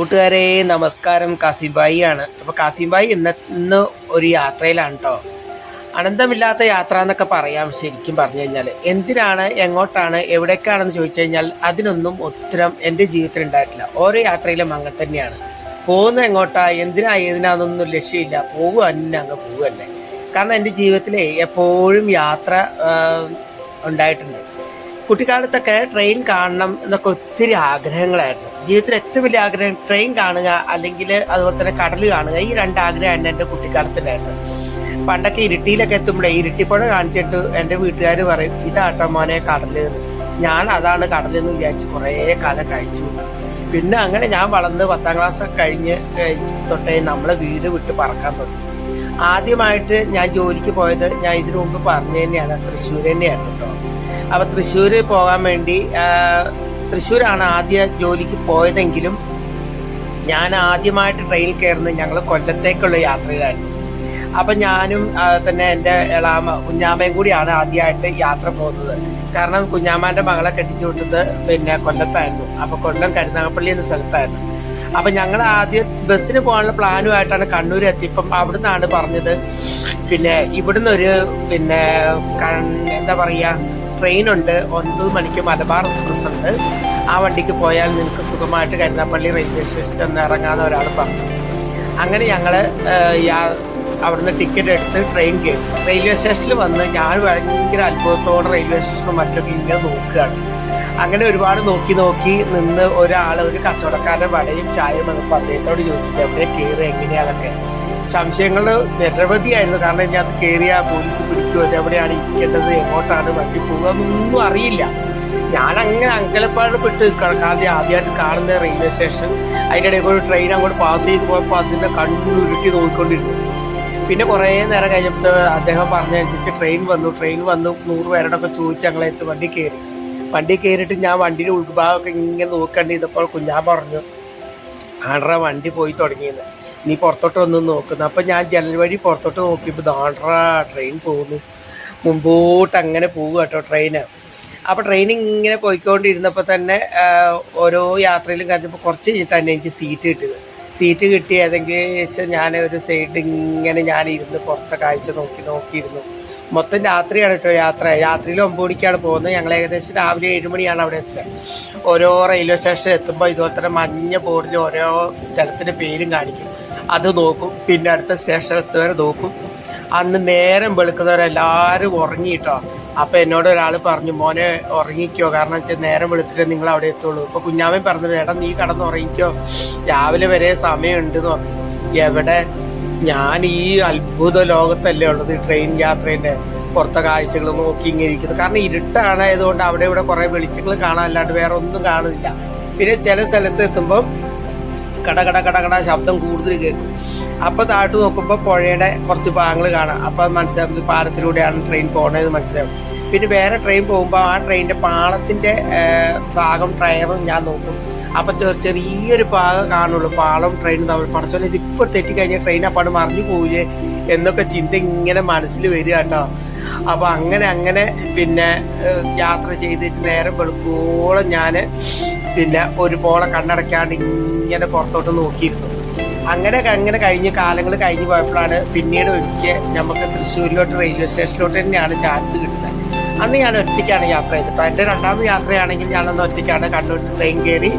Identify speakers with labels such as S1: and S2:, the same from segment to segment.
S1: കൂട്ടുകാരെ നമസ്കാരം. കാസിംബായി ആണ് അപ്പോൾ കാസിംബായി ഇന്ന് ഇന്ന് ഒരു യാത്രയിലാണ് കേട്ടോ അനന്തമില്ലാത്ത യാത്ര എന്നൊക്കെ പറയാം. ശരിക്കും പറഞ്ഞു കഴിഞ്ഞാൽ എന്തിനാണ് എങ്ങോട്ടാണ് എവിടേക്കാണെന്ന് ചോദിച്ചു കഴിഞ്ഞാൽ അതിനൊന്നും ഉത്തരം എന്റെ ജീവിതത്തിൽ ഉണ്ടായിട്ടില്ല. ഓരോ യാത്രയിലും അങ്ങനെ തന്നെയാണ്. പോകുന്ന എങ്ങോട്ടാ എന്തിനാ ഏതിനാന്നൊന്നും ലക്ഷ്യമില്ല. പോകുക തന്നെ അങ്ങ് തന്നെ. കാരണം എന്റെ ജീവിതത്തിലെ എപ്പോഴും യാത്ര ഉണ്ടായിട്ടുണ്ട്. കുട്ടിക്കാലത്തൊക്കെ ട്രെയിൻ കാണണം എന്നൊക്കെ ഒത്തിരി ആഗ്രഹങ്ങളായിരുന്നു. ജീവിതത്തിൽ ഏറ്റവും വലിയ ആഗ്രഹം ട്രെയിൻ കാണുക അല്ലെങ്കിൽ അതുപോലെ തന്നെ കടൽ കാണുക. ഈ രണ്ട് ആഗ്രഹമാണ് എന്റെ കുട്ടിക്കാലത്തിലായിരുന്നു. പണ്ടൊക്കെ ഇരുട്ടിയിലൊക്കെ എത്തുമ്പോഴേ ഇരുട്ടിപ്പുഴ കാണിച്ചിട്ട് എന്റെ വീട്ടുകാർ പറയും ഇതാട്ടോ മോനെ കടൽ ഞാൻ അതാണ് കടലെന്ന് വിചാരിച്ച് കുറേ കാലം കഴിച്ചു. പിന്നെ അങ്ങനെ ഞാൻ വളർന്ന് പത്താം ക്ലാസ് കഴിഞ്ഞ് തൊട്ടേ നമ്മളെ വീട് വിട്ട് പറക്കാൻ തുടങ്ങി. ആദ്യമായിട്ട് ഞാൻ ജോലിക്ക് പോയത് ഞാൻ ഇതിനു മുമ്പ് പറഞ്ഞു തന്നെയാണ് തൃശ്ശൂർ തന്നെയാണ് കേട്ടോ അപ്പൊ തൃശ്ശൂർ പോകാൻ വേണ്ടി തൃശ്ശൂരാണ് ആദ്യ ജോലിക്ക് പോയതെങ്കിലും ഞാൻ ആദ്യമായിട്ട് ട്രെയിനിൽ കയറുന്നത് ഞങ്ങൾ കൊല്ലത്തേക്കുള്ള യാത്രയായിരുന്നു അപ്പം ഞാനും തന്നെ എന്റെ എളാമ കുഞ്ഞാമയും കൂടിയാണ് ആദ്യമായിട്ട് യാത്ര പോകുന്നത്. കാരണം കുഞ്ഞാമ്മാന്റെ മകളെ കെട്ടിച്ചു വിട്ടത് പിന്നെ കൊല്ലത്തായിരുന്നു. അപ്പോൾ കൊല്ലം കരുനാഗപ്പള്ളി എന്ന സ്ഥലത്തായിരുന്നു. അപ്പം ഞങ്ങൾ ആദ്യം ബസ്സിന് പോകാനുള്ള പ്ലാനുമായിട്ടാണ് കണ്ണൂർ എത്തിയപ്പം അവിടുന്നാണ് പറഞ്ഞത്. പിന്നെ ഇവിടുന്ന് ഒരു പിന്നെ എന്താ പറയുക ട്രെയിനുണ്ട്. ഒൻപത് മണിക്ക് മലബാർ എക്സ്പ്രസ് ഉണ്ട്. ആ വണ്ടിക്ക് പോയാൽ നിങ്ങൾക്ക് സുഖമായിട്ട് കരുനാപ്പള്ളി റെയിൽവേ സ്റ്റേഷനിൽ ചെന്ന് ഇറങ്ങാമെന്ന് ഒരാൾ പറഞ്ഞു. അങ്ങനെ ഞങ്ങൾ അവിടുന്ന് ടിക്കറ്റ് എടുത്ത് ട്രെയിൻ കയറി. റെയിൽവേ സ്റ്റേഷനിൽ വന്ന് ഞാൻ ഭയങ്കര അത്ഭുതത്തോടെ റെയിൽവേ സ്റ്റേഷനും മറ്റൊക്കെ ഇങ്ങനെ നോക്കുകയാണ്. അങ്ങനെ ഒരുപാട് നോക്കി നോക്കി നിന്ന് ഒരാൾ ഒരു കച്ചവടക്കാരന്റെ വടയും ചായയും വന്നപ്പോൾ അദ്ദേഹത്തോട് ചോദിച്ചത് എവിടെ കയറി എങ്ങനെയാന്നൊക്കെ സംശയങ്ങൾ നിരവധിയായിരുന്നു. കാരണം ഇതിനകത്ത് കയറിയ പോലീസ് പിടിക്കുമോ എവിടെയാണ് ഇരിക്കേണ്ടത്? എങ്ങോട്ടാണ് വണ്ടി പോകുക എന്നൊന്നും അറിയില്ല. ഞാൻ അങ്കലപ്പാട് പെട്ട് കാണാതെ ആദ്യമായിട്ട് കാണുന്ന റെയിൽവേ സ്റ്റേഷൻ. അതിന്റെ ഇടയിൽ കൂടി ട്രെയിൻ അങ്ങോട്ട് പാസ് ചെയ്ത് പോയപ്പോൾ അതിന്റെ കണ്ണു ഉരുട്ടി നോക്കിക്കൊണ്ടിരുന്നു. പിന്നെ കുറേ നേരം കഴിഞ്ഞപ്പോൾ അദ്ദേഹം പറഞ്ഞതനുസരിച്ച് ട്രെയിൻ വന്നു. ട്രെയിൻ വന്നു. നൂറ് പേരോടൊക്കെ ചോദിച്ച് ഞങ്ങളെത്ത് വണ്ടി കയറി. വണ്ടി കയറിയിട്ട് ഞാൻ വണ്ടിയുടെ ഉൾഭാഗമൊക്കെ ഇങ്ങനെ നോക്കേണ്ടി ഇതപ്പോൾ കുഞ്ഞാൻ പറഞ്ഞു ആണ്ട്ര വണ്ടി പോയി തുടങ്ങിയെന്ന്. നീ പുറത്തോട്ട് വന്ന് നോക്കുന്നു. അപ്പം ഞാൻ ജനൽ വഴി പുറത്തോട്ട് നോക്കിയപ്പോൾ ദാണ്ട്ര ട്രെയിൻ പോകുന്നു. മുമ്പോട്ട് അങ്ങനെ പോകുക കേട്ടോ ട്രെയിന് അപ്പോൾ ട്രെയിൻ ഇങ്ങനെ പോയിക്കൊണ്ടിരുന്നപ്പോൾ തന്നെ ഓരോ യാത്രയിലും കഴിഞ്ഞപ്പോൾ കുറച്ച് കഴിഞ്ഞിട്ടാണ് എനിക്ക് സീറ്റ് കിട്ടിയത്. സീറ്റ് കിട്ടിയതെങ്കിൽ ഞാൻ ഒരു സൈഡ് ഇങ്ങനെ ഞാൻ ഇരുന്ന് പുറത്തെ കാഴ്ച നോക്കി നോക്കിയിരുന്നു. മൊത്തം രാത്രിയാണ് കേട്ടോ യാത്ര. രാത്രിയിൽ ഒമ്പത് മണിക്കാണ് പോകുന്നത്. ഞങ്ങൾ ഏകദേശം രാവിലെ ഏഴ് മണിയാണ് അവിടെ എത്തുക. ഓരോ റെയിൽവേ സ്റ്റേഷൻ എത്തുമ്പോൾ ഇതുപോലെ തന്നെ മഞ്ഞ ബോർഡിൽ ഓരോ സ്ഥലത്തിന്റെ പേരും കാണിക്കും. അത് നോക്കും. പിന്നെ അടുത്ത സ്റ്റേഷൻ എത്തുവരെ നോക്കും. അന്ന് നേരം വെളുക്കുന്നവരെല്ലാവരും ഉറങ്ങിയിട്ടോ അപ്പം എന്നോട് ഒരാൾ പറഞ്ഞു മോനെ ഉറങ്ങിക്കോ. കാരണം വെച്ചാൽ നേരം വെളുത്തിട്ട് നിങ്ങൾ അവിടെ എത്തുള്ളൂ. ഇപ്പോൾ കുഞ്ഞാമൻ പറഞ്ഞു എടാ നീ കടന്ന് ഉറങ്ങിക്കോ. രാവിലെ വരെ സമയമുണ്ടെന്ന് പറഞ്ഞു. എവിടെ ഞാൻ ഈ അത്ഭുത ലോകത്തല്ലേ ഉള്ളത് ട്രെയിൻ യാത്രേന്റെ പുറത്തെ കാഴ്ചകൾ നോക്കി ഇങ്ങനെ ഇരിക്കുന്നത് കാരണം ഇരുട്ടാണായതുകൊണ്ട് അവിടെ ഇവിടെ കുറേ വെളിച്ചങ്ങൾ കാണാൻ അല്ലാണ്ട് വേറെ ഒന്നും കാണുന്നില്ല. പിന്നെ ചില സ്ഥലത്ത് എത്തുമ്പം കട കട കട കട ശബ്ദം കൂടുതൽ കേൾക്കും. അപ്പോൾ താഴോട്ട് നോക്കുമ്പോൾ പുഴയുടെ കുറച്ച് ഭാഗങ്ങൾ കാണാം. അപ്പോൾ അത് മനസ്സിലാവും പാലത്തിലൂടെയാണ് ട്രെയിൻ പോകണതെന്ന് മനസ്സിലാവും. പിന്നെ വേറെ ട്രെയിൻ പോകുമ്പോൾ ആ ട്രെയിനിന്റെ പാളത്തിന്റെ ഭാഗം ട്രയറും ഞാൻ നോക്കും. ചെറിയ ചെറിയൊരു പാകം കാണുള്ളൂ. പാളം ട്രെയിൻ തമ്മിൽ പടച്ചോലെ ഇതിപ്പോൾ തെറ്റിക്കഴിഞ്ഞാൽ ട്രെയിൻ അപ്പാട് മറിഞ്ഞു പോവില്ലേ എന്നൊക്കെ ചിന്ത ഇങ്ങനെ മനസ്സിൽ വരിക കേട്ടോ. അപ്പോൾ അങ്ങനെ അങ്ങനെ പിന്നെ യാത്ര ചെയ്ത് നേരം വെളുപ്പോളം ഞാൻ പിന്നെ ഒരു പോളെ കണ്ണടയ്ക്കാണ്ട് ഇങ്ങനെ പുറത്തോട്ട് നോക്കിയിരുന്നു. അങ്ങനെ അങ്ങനെ കഴിഞ്ഞ കാലങ്ങൾ കഴിഞ്ഞ് പോയപ്പോഴാണ് പിന്നീട് ഒരിക്കൽ നമുക്ക് തൃശ്ശൂരിലോട്ട് റെയിൽവേ സ്റ്റേഷനിലോട്ട് തന്നെയാണ് ചാൻസ് കിട്ടുന്നത്. അന്ന് ഞാൻ ഒറ്റയ്ക്കാണ് യാത്ര ചെയ്തത്. എന്റെ രണ്ടാമത് യാത്രയാണെങ്കിൽ ഞാനന്ന് ഒറ്റയ്ക്കാണ് കണ്ണൂർ ട്രെയിൻ കയറി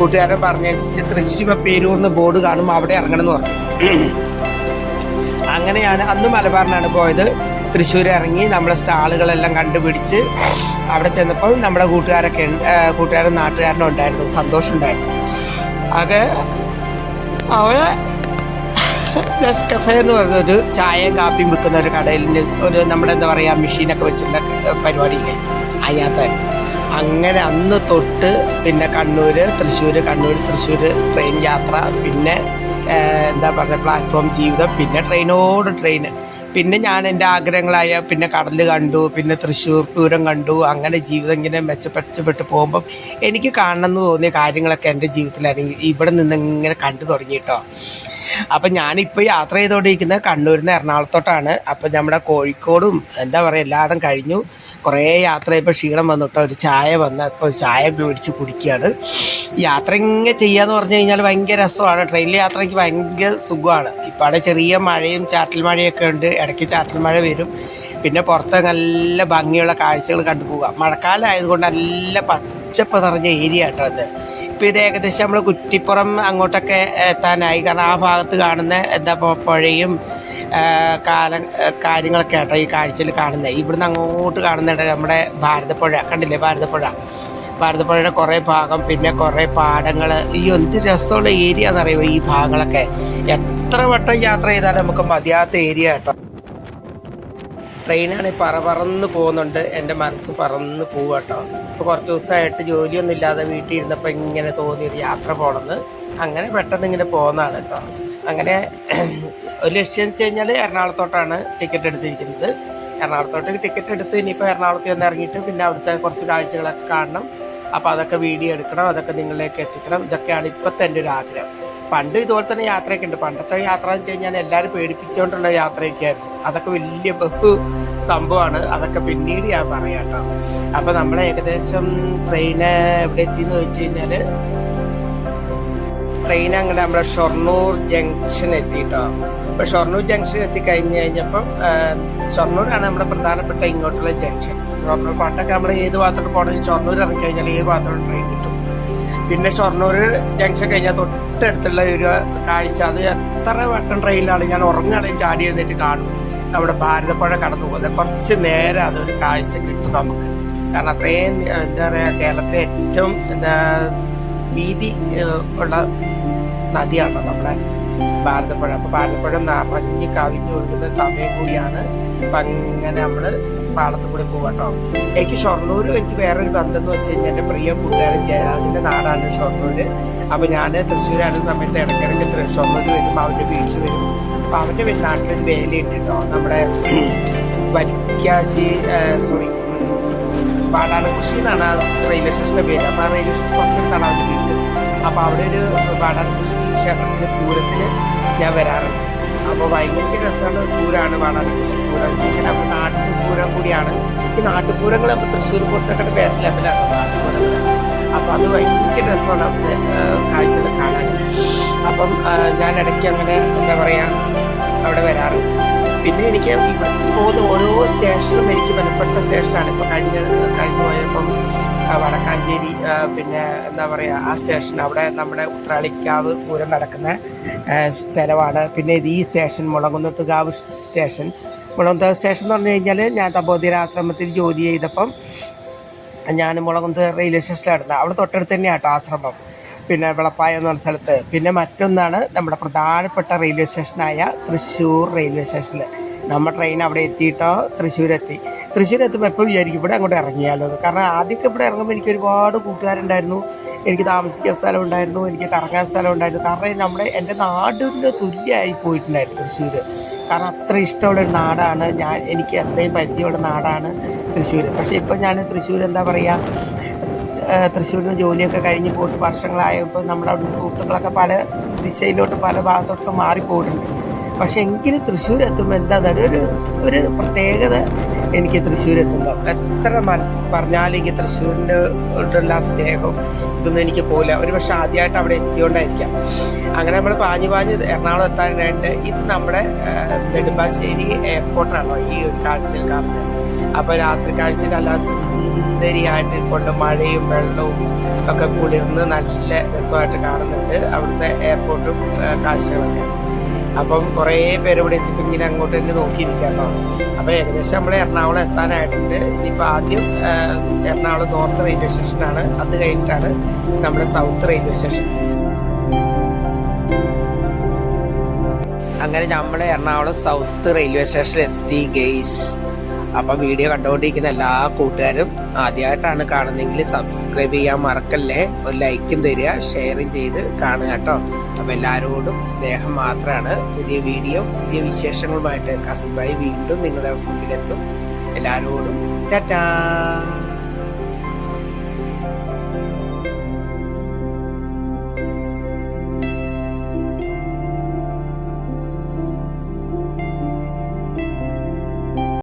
S1: കൂട്ടുകാരൻ പറഞ്ഞനുസരിച്ച് പേരൂർ എന്ന് ബോർഡ് കാണുമ്പോൾ അവിടെ ഇറങ്ങണം എന്ന് പറഞ്ഞു. അങ്ങനെയാണ് അന്ന് മലബാറിനാണ് പോയത്. തൃശ്ശൂർ ഇറങ്ങി നമ്മളെ സ്റ്റാളുകളെല്ലാം കണ്ടുപിടിച്ച് അവിടെ ചെന്നപ്പോൾ നമ്മുടെ കൂട്ടുകാരൊക്കെ കൂട്ടുകാരൻ നാട്ടുകാരനും ഉണ്ടായിരുന്നു സന്തോഷം ഉണ്ടായിരുന്നു അത് അവിടെ നെസ്കഫെ എന്ന് ഒരു ചായയും കാപ്പിയും വിൽക്കുന്ന ഒരു കടയിൽ ഒരു നമ്മുടെ എന്താ പറയുക മെഷീനൊക്കെ വെച്ചിട്ടുള്ള പരിപാടിയില്ലേ? അതിനകത്തായിരുന്നു അങ്ങനെ അന്ന് തൊട്ട് പിന്നെ കണ്ണൂർ തൃശ്ശൂർ കണ്ണൂർ തൃശ്ശൂർ ട്രെയിൻ യാത്ര പിന്നെ എന്താ പറയുക പ്ലാറ്റ്ഫോം ജീവിതം പിന്നെ ട്രെയിനോട് ട്രെയിൻ പിന്നെ ഞാൻ എന്റെ ആഗ്രഹങ്ങളായ പിന്നെ കടൽ കണ്ടു പിന്നെ തൃശ്ശൂർ പൂരം കണ്ടു അങ്ങനെ ജീവിതം ഇങ്ങനെ മെച്ചപ്പെട്ടപ്പെട്ട് പോകുമ്പം എനിക്ക് കാണണമെന്ന് തോന്നിയ കാര്യങ്ങളൊക്കെ എന്റെ ജീവിതത്തിലാണെങ്കിൽ ഇവിടെ നിന്ന് ഇങ്ങനെ കണ്ടു തുടങ്ങി കേട്ടോ അപ്പം ഞാനിപ്പോൾ യാത്ര ചെയ്തുകൊണ്ടിരിക്കുന്നത് കണ്ണൂരിൽ നിന്ന് എറണാകുളത്തോട്ടാണ്. അപ്പം നമ്മുടെ കോഴിക്കോടും എന്താ പറയുക എല്ലായിടം കഴിഞ്ഞു. കുറേ യാത്ര ഇപ്പോൾ ക്ഷീണം വന്നിട്ട്. ഒരു ചായ വന്ന ഇപ്പോൾ ചായ മേടിച്ച് കുടിക്കുകയാണ് യാത്ര ഇങ്ങനെ ചെയ്യാന്ന് പറഞ്ഞു കഴിഞ്ഞാൽ ഭയങ്കര രസമാണ്. ട്രെയിനിൽ യാത്രയ്ക്ക് ഭയങ്കര സുഖമാണ്. ഇപ്പോൾ അവിടെ ചെറിയ മഴയും ചാറ്റൽ മഴയൊക്കെ ഉണ്ട്. ഇടയ്ക്ക് ചാറ്റൽ മഴ വരും. പിന്നെ പുറത്ത് നല്ല ഭംഗിയുള്ള കാഴ്ചകൾ കണ്ടു കണ്ടുപോവുക മഴക്കാലം ആയതുകൊണ്ട് നല്ല പച്ചപ്പ് നിറഞ്ഞ ഏരിയ കേട്ടോ അത് ഇപ്പോൾ ഇത് ഏകദേശം നമ്മൾ കുറ്റിപ്പുറം അങ്ങോട്ടൊക്കെ എത്താനായി. കാരണം ആ ഭാഗത്ത് കാണുന്ന എന്താ പുഴയും കാലം കാര്യങ്ങളൊക്കെ ആട്ടോ ഈ കാഴ്ചയിൽ കാണുന്നത് ഇവിടുന്ന് അങ്ങോട്ട് കാണുന്നുണ്ട് നമ്മുടെ ഭാരതപ്പുഴ. കണ്ടില്ലേ ഭാരതപ്പുഴ? ഭാരതപ്പുഴയുടെ കുറേ ഭാഗം പിന്നെ കുറേ പാടങ്ങൾ ഈ എന്ത് രസമുള്ള ഏരിയ എന്നറിയുമോ ഈ ഭാഗങ്ങളൊക്കെ? എത്ര വട്ടം യാത്ര ചെയ്താലും നമുക്ക് മതിയാത്ത ഏരിയ കേട്ടോ ട്രെയിനാണ് പറ പറന്ന് പോകുന്നുണ്ട്. എന്റെ മനസ്സ് പറന്ന് പോവുക കേട്ടോ. ഇപ്പോൾ കുറച്ച് ദിവസമായിട്ട് ജോലിയൊന്നും ഇല്ലാതെ വീട്ടിൽ ഇരുന്നപ്പോൾ ഇങ്ങനെ തോന്നിയൊരു യാത്ര പോകണമെന്ന് അങ്ങനെ പെട്ടെന്ന് ഇങ്ങനെ പോകുന്നതാണ് കേട്ടോ. അങ്ങനെ ഒരു ലക്ഷ്യം വെച്ച് കഴിഞ്ഞാൽ എറണാകുളത്തോട്ടാണ് ടിക്കറ്റ് എടുത്തിരിക്കുന്നത്. എറണാകുളത്തോട്ട് ടിക്കറ്റ് എടുത്ത് ഇനിയിപ്പോൾ എറണാകുളത്ത് നിന്ന് ഇറങ്ങിയിട്ട് പിന്നെ അവിടുത്തെ കുറച്ച് കാഴ്ചകളൊക്കെ കാണണം. അപ്പോൾ അതൊക്കെ വീഡിയോ എടുക്കണം അതൊക്കെ നിങ്ങളിലേക്ക് എത്തിക്കണം. ഇതൊക്കെയാണ് ഇപ്പോഴത്തെ എന്റെ ഒരു ആഗ്രഹം. പണ്ട് ഇതുപോലെ തന്നെ യാത്രയൊക്കെ ഉണ്ട്. പണ്ടത്തെ യാത്ര എന്ന് വെച്ച് കഴിഞ്ഞാൽ എല്ലാവരും പേടിപ്പിച്ചുകൊണ്ടുള്ള യാത്രയൊക്കെ ആയിരുന്നു. അതൊക്കെ വലിയ ബഹു സംഭവമാണ്. അതൊക്കെ പിന്നീട് ഞാൻ പറയാം കേട്ടോ. അപ്പോൾ നമ്മൾ ഏകദേശം ട്രെയിന് എവിടെ എത്തിയെന്ന് വെച്ച് കഴിഞ്ഞാൽ ട്രെയിൻ അങ്ങനെ നമ്മുടെ ഷൊർണൂർ ജംഗ്ഷൻ എത്തിയിട്ടോ അപ്പോൾ ഷൊർണൂർ ജംഗ്ഷൻ എത്തി എത്തിക്കഴിഞ്ഞ് കഴിഞ്ഞപ്പം ഷൊർണൂരാണ് നമ്മുടെ പ്രധാനപ്പെട്ട ഇങ്ങോട്ടുള്ള ജംഗ്ഷൻ ഷൊർണൂർ പണ്ടൊക്കെ നമ്മൾ ഏത് ഭാഗത്തോട്ട് പോകണമെങ്കിൽ ഷൊർണൂർ ഇറങ്ങി കഴിഞ്ഞാൽ ഏത് ഭാഗത്തോട്ട് ട്രെയിൻ കിട്ടും. പിന്നെ ഷൊർണൂർ ജംഗ്ഷൻ കഴിഞ്ഞാൽ തൊട്ടടുത്തുള്ള ഒരു കാഴ്ച അത് എത്ര വട്ടം ട്രെയിനിലാണ് ഞാൻ ഉറങ്ങുകയാണെങ്കിൽ ചാടി എഴുന്നേറ്റ് കാണും. നമ്മുടെ ഭാരതപ്പുഴ കടന്നു പോകുന്നത് കുറച്ച് നേരം അതൊരു കാഴ്ച കിട്ടും നമുക്ക്. കാരണം അത്രയും എന്താ പറയുക കേരളത്തിലെ ഏറ്റവും എന്താ വീതി ഉള്ള നദിയാണ് നമ്മുടെ ഭാരതപ്പുഴ. അപ്പോൾ ഭാരതപ്പുഴ നിറഞ്ഞ് കവിഞ്ഞ് ഒഴുകുന്ന സമയം കൂടിയാണ് അപ്പം അങ്ങനെ നമ്മൾ പാളത്ത് കൂടി പോവാട്ടോ എനിക്ക് ഷൊർണൂരും എനിക്ക് വേറൊരു ബന്ധം എന്ന് വെച്ച് കഴിഞ്ഞാൽ എന്റെ പ്രിയ കൂട്ടുകാരൻ ജയരാജിന്റെ നാടാണ് ഷൊർണൂർ അപ്പോൾ ഞാൻ തൃശ്ശൂരാണ് സമയത്ത് ഇടയ്ക്കിടയ്ക്ക് ഷൊർണൂർ വരുമ്പോൾ അവന്റെ വീട്ടിൽ വരും. അപ്പോൾ അവന്റെ വീട്ടിൽ നാട്ടിലൊരു വേലയുണ്ട് നമ്മുടെ വരിക്കാശി സോറി വാടാനക്കുറിശി എന്നാണ് ആ റെയിൽവേ സ്റ്റേഷന്റെ പേര്. അപ്പോൾ ആ റെയിൽവേ സ്റ്റേഷൻ തൊട്ടടുത്താണ് അവന്റെ വീട്. അപ്പോൾ അവിടെ ഒരു വാടാനക്കുറിശി ക്ഷേത്രത്തിന്റെ പൂരത്തിൽ ഞാൻ വരാറുണ്ട്. അപ്പോൾ ഭയങ്കര രസമാണ് പൂരമാണ് വാടാനക്കുറിശി പൂരം. എന്ന് വെച്ച് കഴിഞ്ഞാൽ നാട്ടു നാട്ടുപൂരം കൂടിയാണ്. ഈ നാട്ടുപൂരങ്ങൾ നമ്മൾ തൃശ്ശൂർ പൂരത്തിനൊക്കെ വേറെ ലെവലാണ് നാട്ടുപൂരങ്ങൾ അപ്പോൾ അത് ഭയങ്കര രസമാണ് അവിടുത്തെ കാഴ്ചകൾ കാണാൻ. അപ്പം ഞാൻ ഇടയ്ക്ക് അങ്ങനെ എന്താ പറയുക അവിടെ വരാറുണ്ട്. പിന്നെ എനിക്ക് ഇവിടുത്തെ പോകുന്ന ഓരോ സ്റ്റേഷനും എനിക്ക് ബലപ്പെട്ട സ്റ്റേഷനാണ്. ഇപ്പോൾ കഴിഞ്ഞ കഴിഞ്ഞു പോയപ്പം വടക്കാഞ്ചേരി പിന്നെ എന്താ പറയുക ആ സ്റ്റേഷൻ അവിടെ നമ്മുടെ ഉത്രാളിക്കാവ് പൂരം നടക്കുന്ന സ്ഥലമാണ്. പിന്നെ ഇത് ഈ station Mulakunnathukavu station. Mulakunnathu station എന്ന് പറഞ്ഞു കഴിഞ്ഞാൽ ഞാൻ തപോധീരാശ്രമത്തിൽ ജോലി ചെയ്തപ്പം ഞാൻ മുളകുന്നത് റെയിൽവേ സ്റ്റേഷനിലായിരുന്നു അവിടെ തൊട്ടടുത്ത് തന്നെയാണ് ആശ്രമം. പിന്നെ വിളപ്പായ എന്ന് പറഞ്ഞ സ്ഥലത്ത്. പിന്നെ മറ്റൊന്നാണ് നമ്മുടെ പ്രധാനപ്പെട്ട റെയിൽവേ സ്റ്റേഷനായ തൃശ്ശൂർ റെയിൽവേ സ്റ്റേഷനിൽ നമ്മൾ ട്രെയിൻ അവിടെ എത്തിയിട്ടോ? തൃശ്ശൂരെത്തി. തൃശ്ശൂർ എത്തുമ്പോൾ എപ്പോൾ വിചാരിക്കും ഇവിടെ അങ്ങോട്ട് ഇറങ്ങിയാലോ കാരണം ആദ്യമൊക്കെ ഇവിടെ ഇറങ്ങുമ്പോൾ എനിക്ക് ഒരുപാട് കൂട്ടുകാരുണ്ടായിരുന്നു. എനിക്ക് താമസിക്കാൻ സ്ഥലം ഉണ്ടായിരുന്നു എനിക്ക് കറങ്ങാൻ സ്ഥലം ഉണ്ടായിരുന്നു കാരണം നമ്മുടെ എന്റെ നാടിന്റെ തുല്യമായി പോയിട്ടുണ്ടായിരുന്നു തൃശ്ശൂർ കാരണം അത്ര ഇഷ്ടമുള്ള ഒരു നാടാണ്. ഞാൻ എനിക്ക് അത്രയും പരിചയമുള്ള നാടാണ് തൃശ്ശൂർ പക്ഷേ ഇപ്പം ഞാൻ തൃശ്ശൂർ എന്താ പറയുക തൃശ്ശൂരിൽ നിന്ന് ജോലിയൊക്കെ കഴിഞ്ഞ് പോയിട്ട് വർഷങ്ങളായപ്പോൾ നമ്മുടെ അവിടുന്ന് സുഹൃത്തുക്കളൊക്കെ പല ദിശയിലോട്ട് പല ഭാഗത്തോട്ടൊക്കെ മാറിപ്പോയിട്ടുണ്ട്. പക്ഷേ എങ്കിലും തൃശ്ശൂർ എത്തുമ്പോൾ എന്താ ഒരു ഒരു പ്രത്യേകത എനിക്ക് തൃശ്ശൂർ എത്തുമ്പോൾ എത്ര പറഞ്ഞാലും എനിക്ക് തൃശ്ശൂരിന്റെ ഉള്ള ആ സ്നേഹവും ഇതൊന്നും എനിക്ക് പോകില്ല ഒരു പക്ഷേ ആദ്യമായിട്ട് അവിടെ എത്തിയോണ്ടായിരിക്കാം. അങ്ങനെ നമ്മൾ പാഞ്ഞു പാഞ്ഞ് എറണാകുളം എത്താനായിട്ട് ഇത് നമ്മുടെ നെടുമ്പാശ്ശേരി എയർപോർട്ടാണോ ഈ ഒരു കാഴ്ചയിൽ കാണുന്നത്? അപ്പോൾ രാത്രി കാഴ്ചയിൽ നല്ല സുന്ദരിയായിട്ട് കൊണ്ട് മഴയും വെള്ളവും ഒക്കെ കുളിർന്ന് നല്ല രസമായിട്ട് കാണുന്നുണ്ട് അവിടുത്തെ എയർപോർട്ടും കാഴ്ചകളൊക്കെ. അപ്പം കുറേ പേര് ഇവിടെ എത്തിയപ്പോൾ ഇങ്ങനെ അങ്ങോട്ട് തന്നെ നോക്കിയിരിക്കാം കേട്ടോ അപ്പോൾ ഏകദേശം നമ്മൾ എറണാകുളം എത്താനായിട്ടുണ്ട്. ഇനിയിപ്പോൾ ആദ്യം എറണാകുളം നോർത്ത് റെയിൽവേ സ്റ്റേഷനാണ് അത് കഴിഞ്ഞിട്ടാണ് നമ്മുടെ സൗത്ത് റെയിൽവേ സ്റ്റേഷൻ അങ്ങനെ നമ്മൾ എറണാകുളം സൗത്ത് റെയിൽവേ സ്റ്റേഷനിൽ എത്തി ഗെയ്സ് അപ്പം വീഡിയോ കണ്ടുകൊണ്ടിരിക്കുന്ന എല്ലാ കൂട്ടുകാരും ആദ്യമായിട്ടാണ് കാണുന്നതെങ്കിൽ സബ്സ്ക്രൈബ് ചെയ്യാൻ മറക്കല്ലേ? ഒരു ലൈക്കും തരിക ഷെയറും ചെയ്ത് കാണുക കേട്ടോ. അപ്പം എല്ലാവരോടും സ്നേഹം മാത്രമാണ്. പുതിയ വീഡിയോ പുതിയ വിശേഷങ്ങളുമായിട്ട് കസിബായി വീണ്ടും നിങ്ങളുടെ മുമ്പിലെത്തും. എല്ലാവരോടും ടാറ്റാ!